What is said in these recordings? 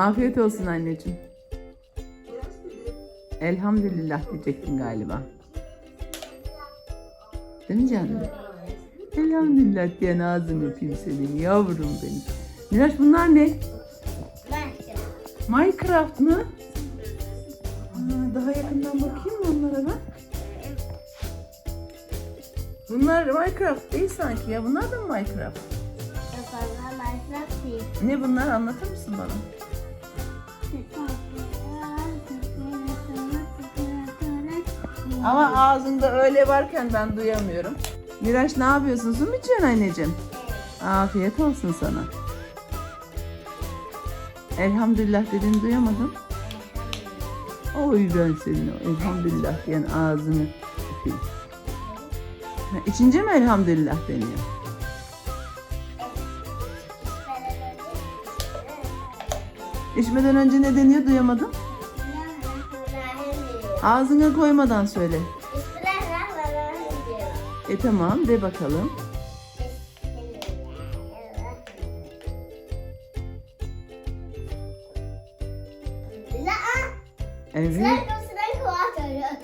Afiyet olsun anneciğim. Elhamdülillah diyecektin galiba. Değil mi canım? Elhamdülillah diyen ağzını öpeyim senin yavrum benim. Miraç bunlar ne? Minecraft mı? Aa, daha yakından bakayım mı onlara ben? Bunlar Minecraft değil sanki ya. Bunlar da mı Minecraft? Ne bunlar anlatır mısın bana? Ama ağzında öyle varken ben duyamıyorum. Miraç ne yapıyorsun? Su mu içiyorsun anneciğim? Afiyet olsun sana. Elhamdülillah dediğini duyamadım. Oy ben senin o elhamdülillah diyen ağzını öpeyim. İçince mi elhamdülillah deniyor? İçmeden önce ne deniyor duyamadım. Ağzına koymadan söyle. E tamam de bakalım. Evet.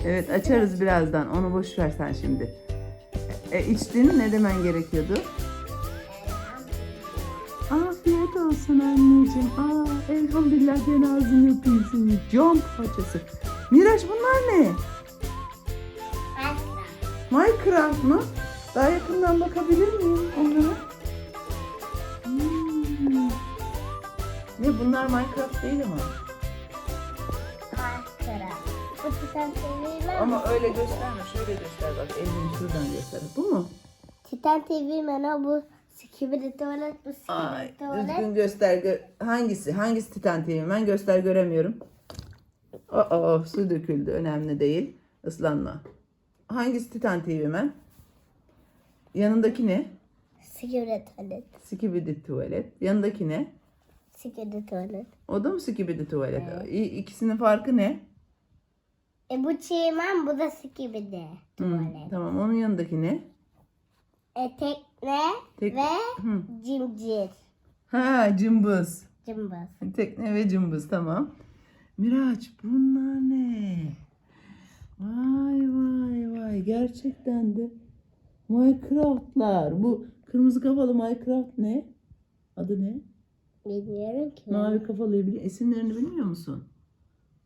Evet açarız birazdan. Onu boş ver sen şimdi. E, içtin ne demen gerekiyordu? Olsun anneciğim. Aa, elhamdülillah ben ağzını öpeyim senin. Cam parçası. Miraç bunlar ne? Minecraft mı? Daha yakından bakabilir miyim onlara? Hmm. Ne bunlar Minecraft değil ama. Ama öyle gösterme. Şöyle göster bak. Elini şuradan göster. Bu mu? Titan TV mena bu Skibidi tuvalet bu Ay, Skibidi tuvalet. düzgün göster. gö- hangisi? Hangisi Titan TV? Ben göster göremiyorum. Aa, su döküldü. Önemli değil. Islanma. Hangisi Titan TV ben? Yanındaki ne? Skibidi tuvalet. Skibidi tuvalet. Yanındaki ne? Skibidi tuvalet. O da mı Skibidi tuvalet? İ- İkisinin farkı ne? E bu çiğmen bu da Skibidi Hı, tuvalet. tamam. Onun yanındaki ne? E tekne Tek- ve Hı. cimcir. Ha, cımbız. Cımbız. Tekne ve cımbız tamam. Miraç bunlar ne? Vay vay vay gerçekten de Minecraft'lar. Bu kırmızı kafalı Minecraft ne? Adı ne? Bilmiyorum ki. Mavi kafalıyı bili isimlerini bilmiyor musun?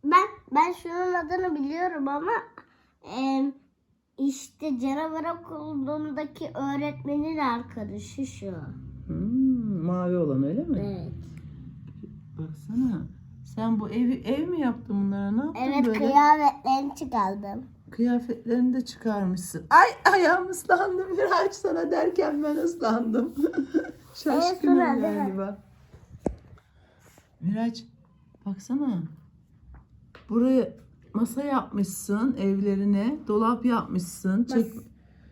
Ben ben şunun adını biliyorum ama e, işte canavar okulundaki öğretmenin arkadaşı şu. Hmm, mavi olan öyle mi? Evet. Baksana. Sen bu evi ev mi yaptın bunlara? Ne yaptın Evet böyle? kıyafetlerini çıkardım. Kıyafetlerini de çıkarmışsın. Ay ayağım ıslandı Miraç sana derken ben ıslandım. Şaşkınım mi? galiba. Miraç baksana. Buraya masa yapmışsın evlerine. Dolap yapmışsın. Çek,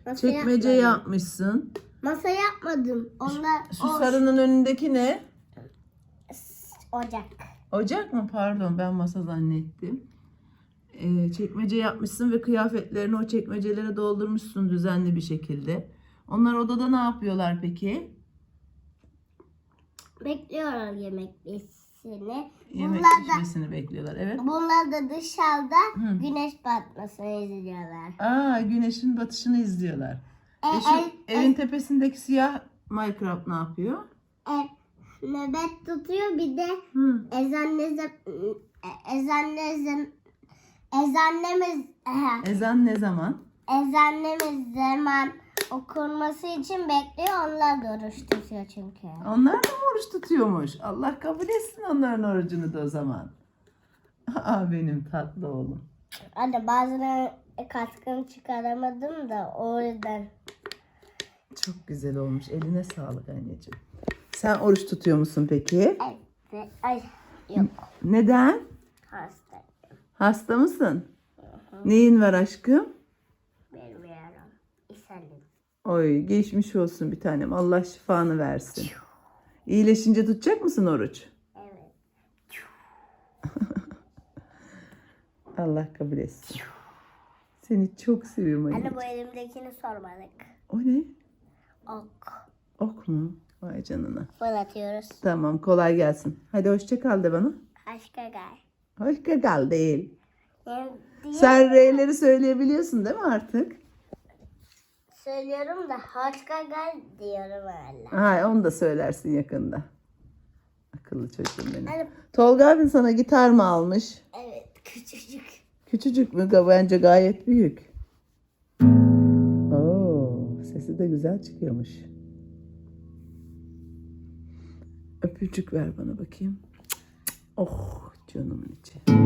Masa çekmece yapmadım. yapmışsın. Masa yapmadım. Onlar Şu o sarının önündeki ne? ocak. Ocak mı? Pardon ben masa zannettim. Ee, çekmece yapmışsın ve kıyafetlerini o çekmecelere doldurmuşsun düzenli bir şekilde. Onlar odada ne yapıyorlar peki? Bekliyorlar yemek bitmesini. Yemek Bunlar da, pişmesini bekliyorlar. Evet. bunlar da dışarıda Hı. güneş batmasını izliyorlar. Aa güneşin batışını izliyorlar. E, E, şu e, evin tepesindeki siyah Minecraft ne yapıyor? e, nöbet tutuyor bir de Hı. ezan ne zaman ezan ne zaman ezanemiz Ezan ne zaman? Okunması için bekliyor. Onlar da oruç tutuyor çünkü. Onlar da mı oruç tutuyormuş? Allah kabul etsin onların orucunu da o zaman. Aa benim tatlı oğlum. Anne bazen katkını çıkaramadım da o yüzden. Çok güzel olmuş. Eline sağlık anneciğim. Sen oruç tutuyor musun peki? Ay, ay yok Neden? hasta Hasta mısın? Neyin var aşkım? Oy geçmiş olsun bir tanem. Allah şifanı versin. İyileşince tutacak mısın oruç? Evet. Allah kabul etsin. Seni çok seviyorum anne. Anne bu elimdekini sormadık. O ne? Ok. Ok mu? Vay canına. Fırlatıyoruz. Tamam kolay gelsin. Hadi hoşça kal de bana. Aşka gel. Hoşça kal değil. Yani Sen R'leri söyleyebiliyorsun değil mi artık? Söylüyorum da aşka gel diyorum öyle. Ha, onu da söylersin yakında. Akıllı çocuğum benim. Hani- Tolga abin sana gitar mı almış? Evet küçücük. Küçücük mü? Bence gayet büyük. Oo, sesi de güzel çıkıyormuş. Öpücük ver bana bakayım. Oh canımın içi.